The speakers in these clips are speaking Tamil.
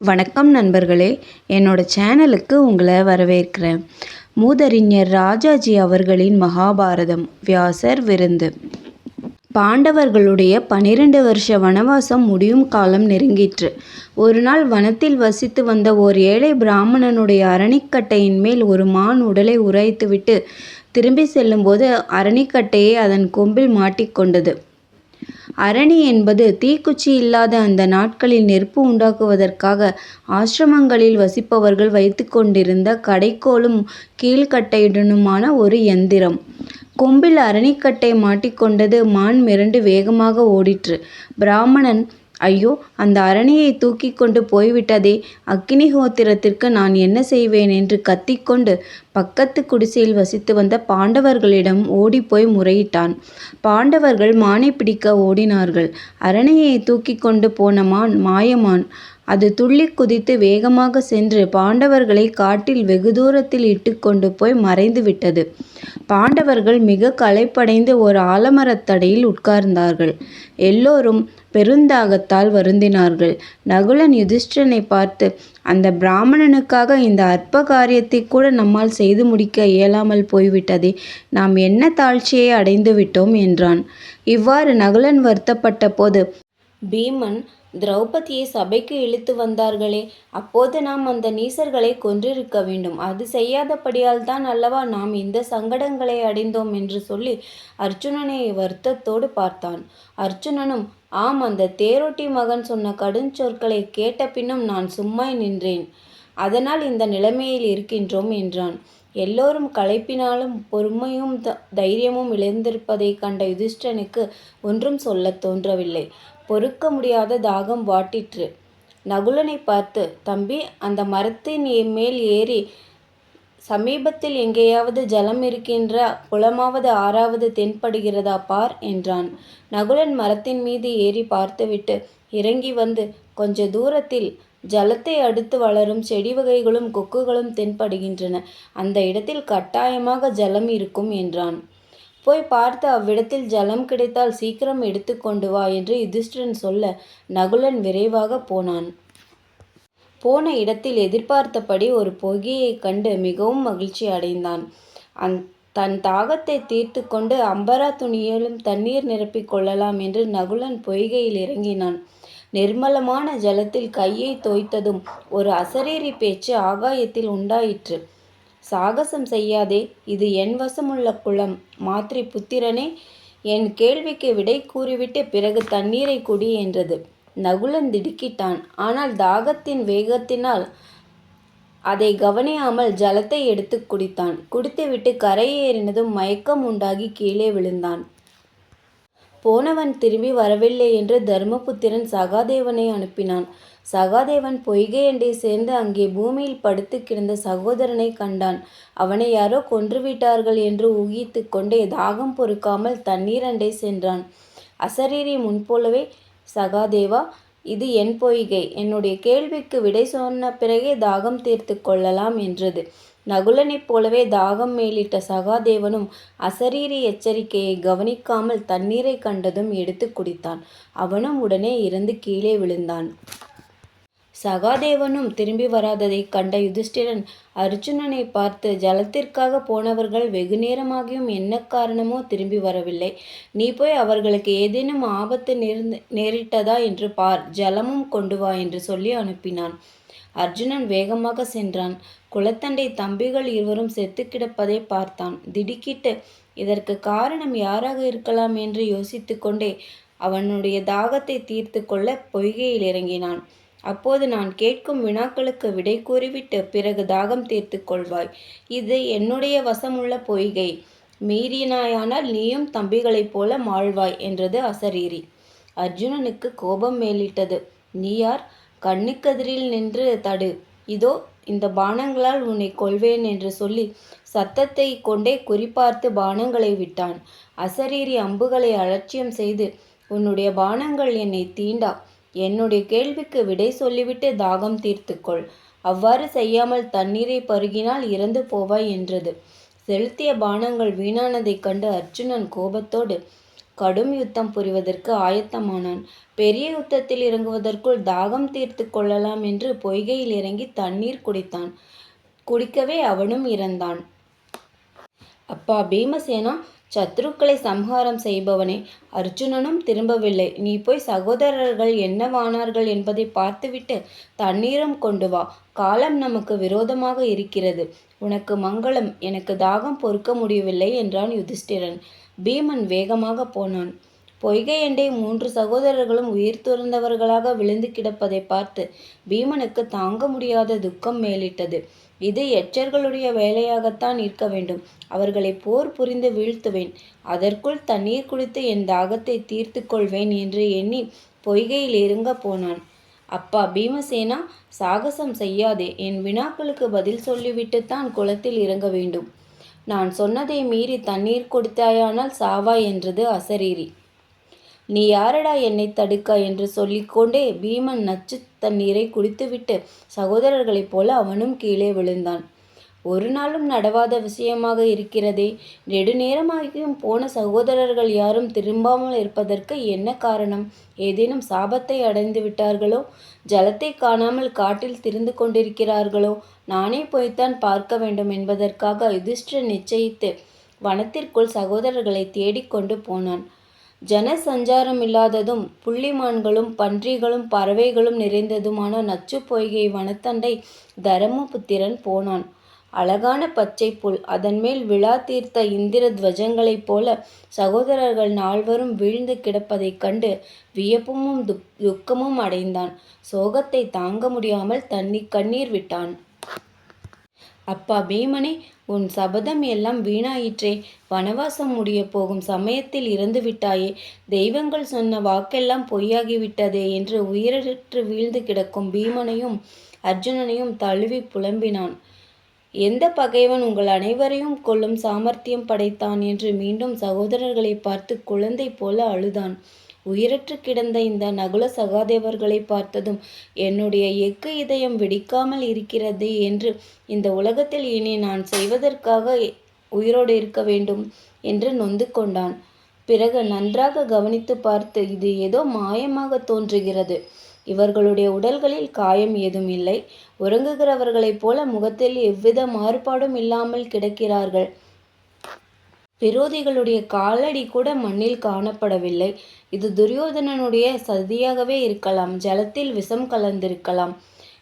வணக்கம் நண்பர்களே. என்னோட சேனலுக்கு உங்களை வரவேற்கிறேன். மூதறிஞர் ராஜாஜி அவர்களின் மகாபாரதம் வியாசர் விருந்து. பாண்டவர்களுடைய பனிரெண்டு வருஷ வனவாசம் முடியும் காலம் நெருங்கிற்று. ஒரு நாள் வனத்தில் வசித்து வந்த ஓர் ஏழை பிராமணனுடைய அரணிக்கட்டையின் மேல் ஒரு மான் உடலை உரைத்துவிட்டு திரும்பி செல்லும்போது அரணிக்கட்டையை அதன் கொம்பில் மாட்டிக்கொண்டது அரணி என்பது தீக்குச்சி இல்லாத அந்த நாட்களில் நெருப்பு உண்டாக்குவதற்காக ஆசிரமங்களில் வசிப்பவர்கள் வைத்துக்கொண்டிருந்த கடைக்கோலும் கீழ்கட்டையுடனுமான ஒரு எந்திரம் கொம்பில் அரணிக்கட்டை மாட்டிக்கொண்டது மான் மிரண்டு வேகமாக ஓடிற்று. பிராமணன் ஐயோ அந்த அரணியை தூக்கி கொண்டு போய்விட்டதே அக்னிஹோத்திரத்திற்கு நான் என்ன செய்வேன் என்று கத்திக்கொண்டு பக்கத்து குடிசையில் வசித்து வந்த பாண்டவர்களிடம் ஓடிப்போய் முறையிட்டான். பாண்டவர்கள் மானை பிடிக்க ஓடினார்கள். அரணியை தூக்கி கொண்டு போன மான் மாயமான். அது துள்ளிக் குதித்து வேகமாக சென்று பாண்டவர்களை காட்டில் வெகு தூரத்தில் இட்டுக்கொண்டு போய் மறைந்து விட்டது. பாண்டவர்கள் மிக களைப்படைந்து ஒரு ஆலமரத்தடியில் உட்கார்ந்தார்கள். எல்லோரும் பெருந்தாகத்தால் வருந்தினார்கள். நகுலன் யுதிஷ்டிரனைப் பார்த்து அந்த பிராமணனுக்காக இந்த அற்ப காரியத்தை கூட நம்மால் செய்து முடிக்க இயலாமல் போய்விட்டதே நாம் என்ன தாழ்ச்சியை அடைந்து விட்டோம் என்றான். இவ்வாறு நகுலன் வருத்தப்பட்ட போது பீமன் திரௌபதியை சபைக்கு இழுத்து வந்தார்களே அப்போது நாம் அந்த நீசர்களை கொன்றிருக்க வேண்டும். அது செய்யாதபடியால்தான் அல்லவா நாம் இந்த சங்கடங்களை அடைந்தோம் என்று சொல்லி அர்ச்சுனனை வருத்தத்தோடு பார்த்தான். அர்ச்சுனனும் ஆம் அந்த தேரோட்டி மகன் சொன்ன கடுஞ்சொற்களைக் கேட்ட பின்னும் நான் சும்மா நின்றேன். அதனால் இந்த நிலைமையில் இருக்கின்றோம் என்றான். எல்லோரும் களைப்பினாலும் பொறுமையும் தைரியமும் இழந்திருப்பதைக் கண்ட யுதிஷ்டனுக்கு ஒன்றும் சொல்லத் தோன்றவில்லை. பொறுக்க முடியாத தாகம் வாட்டிற்று. நகுலனைப் பார்த்து தம்பி அந்த மரத்தின் மேல் ஏறி சமீபத்தில் எங்கேயாவது ஜலம் இருக்கின்ற குளமாவது ஆறாவது தென்படுகிறதா பார் என்றான். நகுலன் மரத்தின் மீது ஏறிப் பார்த்துவிட்டு இறங்கி வந்து கொஞ்ச தூரத்தில் ஜலத்தை அடுத்து வளரும் செடி வகைகளும் கொக்குகளும் தென்படுகின்றன. அந்த இடத்தில் கட்டாயமாக ஜலம் இருக்கும் என்றான். போய் பார்த்து அவ்விடத்தில் ஜலம் கிடைத்தால் சீக்கிரம் எடுத்து கொண்டு வா என்று யுதிஷ்டிரன் சொல்ல நகுலன் விரைவாகப் போனான். போன இடத்தில் எதிர்பார்த்தபடி ஒரு பொய்கையைக் கண்டு மிகவும் மகிழ்ச்சி அடைந்தான். அந் தன் தாகத்தை தீர்த்துக் கொண்டு அம்பரா துணியிலும் தண்ணீர் நிரப்பிக் கொள்ளலாம் என்று நகுலன் பொய்கையில் இறங்கினான். நிர்மலமான ஜலத்தில் கையை தோய்த்ததும் ஒரு அசரீரி பேச்சு ஆகாயத்தில் உண்டாயிற்று. சாகசம் செய்யாதே இது என் வசமுள்ள குளம். மாத்ரி புத்திரனே என் கேள்விக்கு விடை கூறிவிட்டு பிறகு தண்ணீரை குடி என்றது. நகுலன் திடுக்கிட்டான். ஆனால் தாகத்தின் வேகத்தினால் அதை கவனியாமல் ஜலத்தை எடுத்து குடித்தான். குடித்துவிட்டு கரையேறினதும் மயக்கம் உண்டாகி கீழே விழுந்தான். போனவன் திரும்பி வரவில்லை என்று தர்மபுத்திரன் சகாதேவனை அனுப்பினான். சகாதேவன் பொய்கையண்டை சேர்ந்து அங்கே பூமியில் படுத்துக் கிடந்த சகோதரனை கண்டான். அவனை யாரோ கொன்றுவிட்டார்கள் என்று ஊகித்து கொண்டே தாகம் பொறுக்காமல் தண்ணீரண்டை சென்றான். அசரீரி முன்போலவே சகாதேவா இது என் பொய்கை. என்னுடைய கேள்விக்கு விடை சொன்ன பிறகே தாகம் தீர்த்துக் கொள்ளலாம் என்றது. நகுலனைப் போலவே தாகம் மேலிட்ட சகாதேவனும் அசரீரி எச்சரிக்கையை கவனிக்காமல் தண்ணீரைக் கண்டதும் எடுத்துக் குடித்தான். அவனும் உடனே இறந்து கீழே விழுந்தான். சகாதேவனும் திரும்பி வராததைக் கண்ட யுதிஷ்டிரன் அர்ஜுனனை பார்த்து ஜலத்திற்காகப் போனவர்கள் வெகு நேரமாகியும் என்ன காரணமோ திரும்பி வரவில்லை. நீ போய் அவர்களுக்கு ஏதேனும் ஆபத்து நேரிட்டதா என்று பார் ஜலமும் கொண்டு வா என்று சொல்லி அனுப்பினான். அர்ஜுனன் வேகமாக சென்றான். குளத்தண்டை தம்பிகள் இருவரும் செத்து கிடப்பதை பார்த்தான். திடுக்கிட்டு இதற்குக் காரணம் யாராக இருக்கலாம் என்று யோசித்துக்கொண்டே அவனுடைய தாகத்தை தீர்த்து கொள்ள பொய்கையில் இறங்கினான். அப்போது நான் கேட்கும் வினாக்களுக்கு விடை கூறிவிட்டு பிறகு தாகம் தீர்த்து கொள்வாய். இது என்னுடைய வசமுள்ள பொய்கை. மீறினாயானால் நீயும் தம்பிகளைப் போல மாழ்வாய் என்றது அசரீரி. அர்ஜுனனுக்கு கோபம் மேலிட்டது. நீ யார்? கண்ணுக்கெதிரில் நின்று தடு. இதோ இந்த பானங்களால் உன்னை கொள்வேன் என்று சொல்லி சத்தத்தை கொண்டே குறிப்பார்த்து பானங்களை விட்டான். அசரீரி அம்புகளை அலட்சியம் செய்து உன்னுடைய பானங்கள் என்னை தீண்டா. என்னுடைய கேள்விக்கு விடை சொல்லிவிட்டு தாகம் தீர்த்துக்கொள் அவ்வாறு செய்யாமல் தண்ணீரை பருகினால் இறந்து போவாய் என்றது. செலுத்திய பானங்கள் வீணானதைக் கண்டு அர்ஜுனன் கோபத்தோடு கடும் யுத்தம் புரிவதற்கு ஆயத்தமானான். பெரிய யுத்தத்தில் இறங்குவதற்குள் தாகம் தீர்த்து கொள்ளலாம் என்று பொய்கையில் இறங்கி தண்ணீர் குடித்தான். குடிக்கவே அவனும் இறந்தான். அப்பா பீமசேனா சத்ருக்களை சம்ஹாரம் செய்பவனே அர்ஜுனனும் திரும்பவில்லை. நீ போய் சகோதரர்கள் என்னவானார்கள் என்பதை பார்த்துவிட்டு தண்ணீரும் கொண்டு வா. காலம் நமக்கு விரோதமாக இருக்கிறது. உனக்கு மங்களம். எனக்கு தாகம் பொறுக்க முடியவில்லை என்றான் யுதிஷ்டிரன். பீமன் வேகமாகப் போனான். பொய்கையண்டே மூன்று சகோதரர்களும் உயிர் துறந்தவர்களாக விழுந்து கிடப்பதைப் பார்த்து பீமனுக்கு தாங்க முடியாத துக்கம் மேலிட்டது. இது எச்சர்களுடைய வேலையாகத்தான் இருக்க வேண்டும். அவர்களை போர் புரிந்து வீழ்த்துவேன். அதற்குள் தண்ணீர் குடித்து என் தாகத்தை தீர்த்துக் கொள்வேன் என்று எண்ணி பொய்கையில் இறங்கப் போனான். அப்பா பீமசேனா சாகசம் செய்யாதே. என் வினாக்களுக்கு பதில் சொல்லிவிட்டுத்தான் குளத்தில் இறங்க வேண்டும். நான் சொன்னதை மீறி தண்ணீர் கொடுத்தாயானால் சாவாய் என்றது அசரீரி. நீ யாரடா என்னை தடுக்க? என்று சொல்லிக்கொண்டே பீமன் நச்சுத் தண்ணீரை குடித்துவிட்டு சகோதரர்களைப் போல அவனும் கீழே விழுந்தான். ஒரு நாளும் நடவாத விஷயமாக இருக்கிறதே. நெடுநேரமாகியும் போன சகோதரர்கள் யாரும் திரும்பாமல் இருப்பதற்கு என்ன காரணம்? ஏதேனும் சாபத்தை அடைந்து விட்டார்களோ? ஜலத்தை காணாமல் காட்டில் திரிந்து கொண்டிருக்கிறார்களோ? நானே போய்த்தான் பார்க்க வேண்டும் என்பதற்காக யுதிஷ்டிரன் நிச்சயித்து வனத்திற்குள் சகோதரர்களை தேடிக் கொண்டு போனான். ஜன சஞ்சாரமில்லாததும் புள்ளிமான்களும் பன்றிகளும் பறவைகளும் நிறைந்ததுமான நச்சு பொய்கை வனத்தண்டை தருமபுத்திரன் போனான். அழகான பச்சை புல். அதன்மேல் விழா தீர்த்த இந்திர துவஜங்களைப் போல சகோதரர்கள் நால்வரும் வீழ்ந்து கிடப்பதைக் கண்டு வியப்பும் துக்கமும் அடைந்தான். சோகத்தை தாங்க முடியாமல் தண்ணி கண்ணீர் விட்டான். அப்பா பீமனே உன் சபதம் எல்லாம் வீணாயிற்றே. வனவாசம் முடிய போகும் சமயத்தில் இறந்துவிட்டாயே. தெய்வங்கள் சொன்ன வாக்கெல்லாம் பொய்யாகிவிட்டதே என்று உயிரற்று வீழ்ந்து கிடக்கும் பீமனையும் அர்ஜுனனையும் தழுவி புலம்பினான். எந்தப் பகைவன் உங்கள் அனைவரையும் கொல்லும் சாமர்த்தியம் படைத்தான்? என்று மீண்டும் சகோதரர்களை பார்த்து குழந்தை போல அழுதான். உயிரற்றுக் கிடந்த இந்த நகுல சகாதேவர்களை பார்த்ததும் என்னுடைய எக்கு இதயம் வெடிக்காமல் இருக்கிறதே என்று இந்த உலகத்தில் இனி நான் செய்வதற்காக உயிரோடு இருக்க வேண்டும் என்று நொந்து கொண்டான். பிறகு நன்றாக கவனித்துப் பார்த்து இது ஏதோ மாயமாக தோன்றுகிறது. இவர்களுடைய உடல்களில் காயம் ஏதும் இல்லை. உறங்குகிறவர்களைப் போல முகத்தில் எவ்வித மாறுபாடும் இல்லாமல் கிடக்கிறார்கள். விரோதிகளுடைய காலடி கூட மண்ணில் காணப்படவில்லை. இது துரியோதனனுடைய சதியாகவே இருக்கலாம். ஜலத்தில் விஷம் கலந்திருக்கலாம்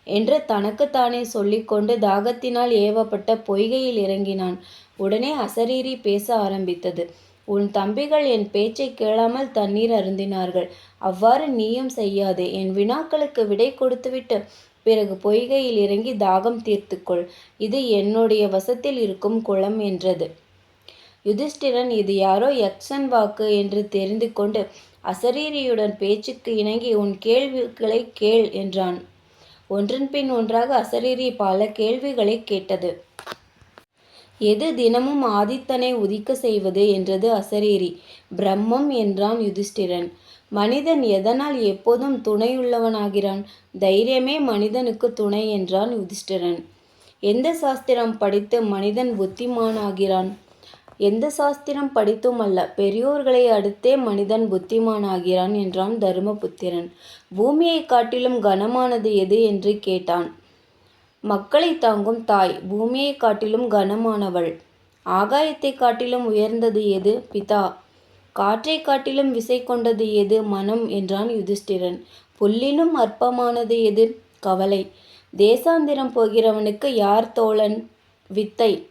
என்று தனக்குத்தானே சொல்லிக்கொண்டு தாகத்தினால் ஏவப்பட்ட பொய்கையில் இறங்கினான். உடனே அசரீரி பேச ஆரம்பித்தது. உன் தம்பிகள் என் பேச்சை கேளாமல் தண்ணீர் அருந்தினார்கள். அவ்வாறு நீயும் செய்யாதே. என் வினாக்களுக்கு விடை கொடுத்துவிட்டு பிறகு பொய்கையில் இறங்கி தாகம் தீர்த்துக்கொள். இது என்னுடைய வசத்தில் இருக்கும் குளம் என்றது. யுதிஷ்டிரன் இது யாரோ யக்ஷன் வாக்கு என்று தெரிந்து கொண்டு அசரீரியுடன் பேச்சுக்கு இணங்கி உன் கேள்விகளை கேள் என்றான். ஒன்றன்பின் ஒன்றாக அசரீரி பல கேள்விகளைக் கேட்டது. எது தினமும் ஆதித்தனை உதிக்கச் செய்வது? என்றது அசரீரி. பிரம்மம் என்றான் யுதிஷ்டிரன். மனிதன் எதனால் எப்போதும் துணையுள்ளவனாகிறான்? தைரியமே மனிதனுக்கு துணை என்றான் யுதிஷ்டிரன். எந்த சாஸ்திரம் படித்து மனிதன் புத்திமானாகிறான்? எந்த சாஸ்திரம் படித்தும் அல்ல பெரியோர்களை அடுத்தே மனிதன் புத்திமானாகிறான் என்றான் தருமபுத்திரன். பூமியைக் காட்டிலும் கனமானது எது? என்று கேட்டான். மக்களை தாங்கும் தாய் பூமியைக் காட்டிலும் கனமானவள். ஆகாயத்தை காட்டிலும் உயர்ந்தது எது? பிதா. காற்றைக் காட்டிலும் விசை கொண்டது எது? மனம் என்றான் யுதிஷ்டிரன். புல்லினும் அற்பமானது எது? கவலை. தேசாந்திரம் போகிறவனுக்கு யார் தோழன்? வித்தை.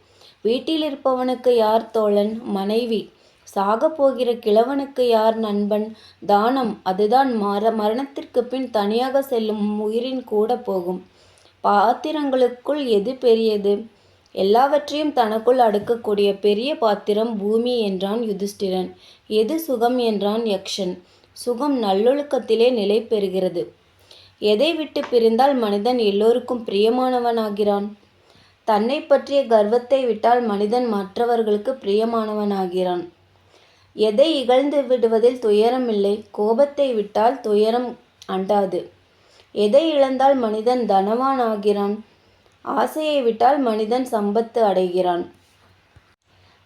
வீட்டில் இருப்பவனுக்கு யார் தோழன்? மனைவி. சாகப் போகிற கிழவனுக்கு யார் நண்பன்? தானம். அதுதான் மரணத்திற்குப் பின் தனியாக செல்லும் உயிரின் கூட போகும். பாத்திரங்களுக்குள் எது பெரியது? எல்லாவற்றையும் தனக்குள் அடுக்கக்கூடிய பெரிய பாத்திரம் பூமி என்றான் யுதிஷ்டிரன். எது சுகம்? என்றான் யக்ஷன். சுகம் நல்லொழுக்கத்திலே நிலை பெறுகிறது. எதை விட்டு பிரிந்தால் மனிதன் எல்லோருக்கும் பிரியமானவனாகிறான்? தன்னை பற்றிய கர்வத்தை விட்டால் மனிதன் மற்றவர்களுக்குப் பிரியமானவனாகிறான். எதை இகழ்ந்து விடுவதில் துயரமில்லை. கோபத்தை விட்டால் துயரம் அண்டாது. எதை இழந்தால் மனிதன் தனவான் ஆகிறான்? ஆசையை விட்டால் மனிதன் சம்பத்து அடைகிறான்.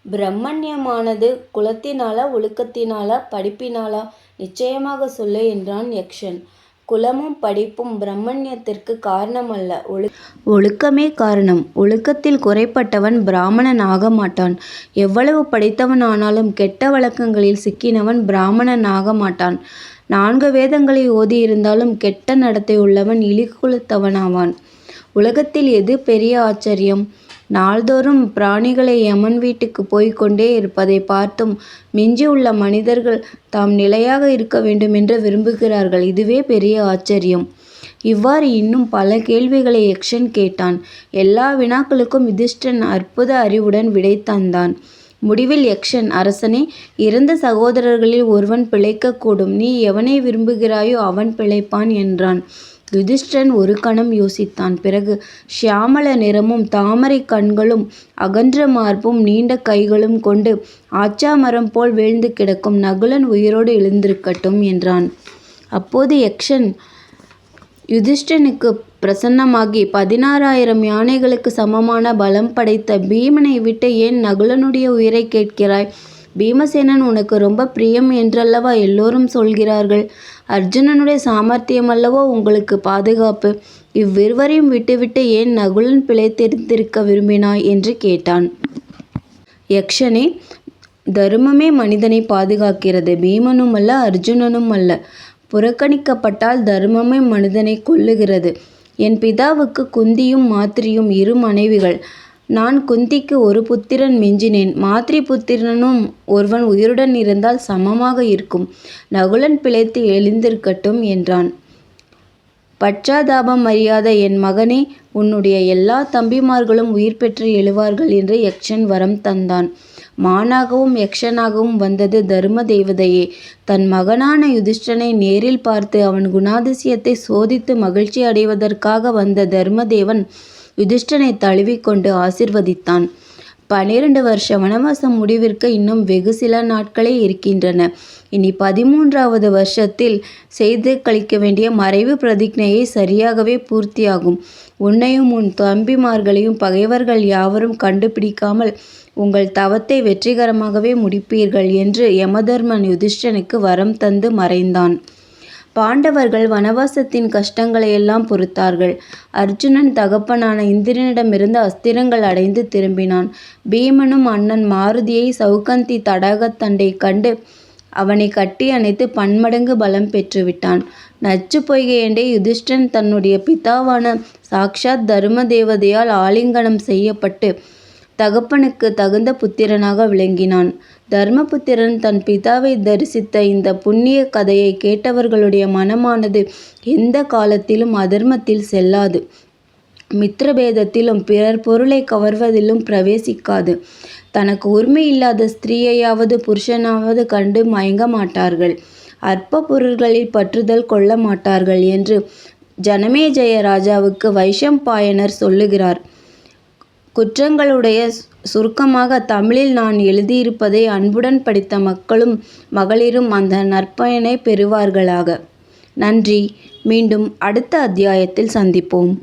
பிரம்மண்யமானது குலத்தினாலா ஒழுக்கத்தினாலா படிப்பினாலா நிச்சயமாக சொல்லு என்றான் யக்ஷன். குலமும் படிப்பும் பிரம்மண்யத்திற்குக் காரணமல்ல ஒழுக்கமே காரணம். ஒழுக்கத்தில் குறைபட்டவன் பிராமணன் ஆகமாட்டான். எவ்வளவு படித்தவனானாலும் கெட்ட வழக்கங்களில் சிக்கினவன் பிராமணன் ஆகமாட்டான். நான்கு வேதங்களை ஓதியிருந்தாலும் கெட்ட நடத்தை உள்ளவன் இழிகுலத்தவனாவான். உலகத்தில் எது பெரிய ஆச்சரியம்? நாள்தோறும் பிராணிகளை யமன் வீட்டுக்குப் போய்க் கொண்டே இருப்பதைப் பார்த்தும் மிஞ்சியுள்ள மனிதர்கள் தாம் நிலையாக இருக்க வேண்டுமென்று விரும்புகிறார்கள் இதுவே பெரிய ஆச்சரியம். இவ்வாறு இன்னும் பல கேள்விகளை யக்ஷன் கேட்டான். எல்லா வினாக்களுக்கும் யுதிஷ்டிரன் அற்புத அறிவுடன் விடை தந்தான். முடிவில் யக்ஷன் அரசனே இறந்த சகோதரர்களில் ஒருவன் பிழைக்கக்கூடும் நீ எவனை விரும்புகிறாயோ அவன் பிழைப்பான் என்றான். யுதிஷ்டன் ஒரு கணம் யோசித்தான். பிறகு சியாமள நிறமும் தாமரைக் கண்களும் அகன்ற மார்பும் நீண்ட கைகளும் கொண்டு ஆச்சா மரம் போல் வீழ்ந்து கிடக்கும் நகுலன் உயிரோடு எழுந்திருக்கட்டும் என்றான். அப்போது யக்ஷன் யுதிஷ்டனுக்கு பிரசன்னமாகி பதினாறாயிரம் யானைகளுக்குச் சமமான பலம் படைத்த பீமனை விட்டு ஏன் நகுலனுடைய உயிரைக் கேட்கிறாய்? பீமசேனன் உனக்கு ரொம்ப பிரியம் என்றல்லவா எல்லோரும் சொல்கிறார்கள். அர்ஜுனனுடைய சாமர்த்தியம் அல்லவோ உங்களுக்கு பாதுகாப்பு. இவ்விருவரையும் விட்டுவிட்டு ஏன் நகுலன் பிழைத்திருந்திருக்க விரும்பினாய்? என்று கேட்டான். யக்ஷனே தருமமே மனிதனை பாதுகாக்கிறது. பீமனும் அல்ல அர்ஜுனனும் அல்ல புறக்கணிக்கப்பட்டால் தருமமே மனிதனை கொல்லுகிறது. என் பிதாவுக்கு குந்தியும் மாத்திரியும் இரு மனைவிகள். நான் குந்திக்கு ஒரு புத்திரன் மிஞ்சினேன். மாத்ரி புத்திரனும் ஒருவன் உயிருடன் இருந்தால் சமமாக இருக்கும். நகுலன் பிழைத்து எழுந்திருக்கட்டும் என்றான். பச்சாதாபம் அறியாத என் மகனே உன்னுடைய எல்லாத் தம்பிமார்களும் உயிர் பெற்று எழுவார்கள் என்று யக்ஷன் வரம் தந்தான். மானாகவும் யக்ஷனாகவும் வந்தது தரும தேவதையே. தன் மகனான யுதிஷ்டிரனை நேரில் பார்த்து அவன் குணாதிசயத்தை சோதித்து மகிழ்ச்சி அடைவதற்காக வந்த தர்மதேவன் யுதிஷ்டனை தழுவிக்கொண்டு ஆசீர்வதித்தான். பன்னிரண்டு வருஷ வனவாசம் முடிவிற்கு இன்னும் வெகு சில நாட்களே இருக்கின்றன. இனி பதிமூன்றாவது வருஷத்தில் செய்து கழிக்க வேண்டிய மறைவு பிரதிஜையை சரியாகவே பூர்த்தியாகும். உன்னையும் உன் தம்பிமார்களையும் பகைவர்கள் யாவரும் கண்டுபிடிக்காமல் உங்கள் தவத்தை வெற்றிகரமாகவே முடிப்பீர்கள் என்று யமதர்மன் யுதிஷ்டனுக்கு வரம் தந்து மறைந்தான். பாண்டவர்கள் வனவாசத்தின் கஷ்டங்களை எல்லாம் பொறுத்தார்கள். அர்ஜுனன் தகப்பனான இந்திரனிடமிருந்து அஸ்திரங்கள் அடைந்து திரும்பினான். பீமனும் அண்ணன் மாருதியை சவுக்கந்தி தடாகத்தண்டை கண்டு அவனை கட்டி அணைத்து பன்மடங்கு பலம் பெற்றுவிட்டான். நச்சு பொய்கையண்டே யுதிஷ்டன் தன்னுடைய பிதாவான சாக்ஷாத் தர்ம தேவதையால் ஆலிங்கனம் செய்யப்பட்டு தகப்பனுக்கு தகுந்த புத்திரனாக விளங்கினான். தர்மபுத்திரன் தன் பிதாவை தரிசித்த இந்தப் புண்ணிய கதையைக் கேட்டவர்களுடைய மனமானது எந்தக் காலத்திலும் அதர்மத்தில் செல்லாது. மித்திரபேதத்திலும் பிறர் பொருளைக் கவர்வதிலும் பிரவேசிக்காது. தனக்கு உரிமையில்லாத ஸ்திரீயையாவது புருஷனாவது கண்டு மயங்க மாட்டார்கள். அற்ப பொருள்களில் பற்றுதல் கொள்ள மாட்டார்கள் என்று ஜனமேஜய ராஜாவுக்கு வைஷம்பாயனர் சொல்லுகிறார். குற்றங்களுடைய சுருக்கமாக தமிழில் நான் எழுதியிருப்பதை அன்புடன் படித்த மக்களும் மகளிரும் அந்த நற்பயனைப் பெறுவார்களாக. நன்றி. மீண்டும் அடுத்த அத்தியாயத்தில் சந்திப்போம்.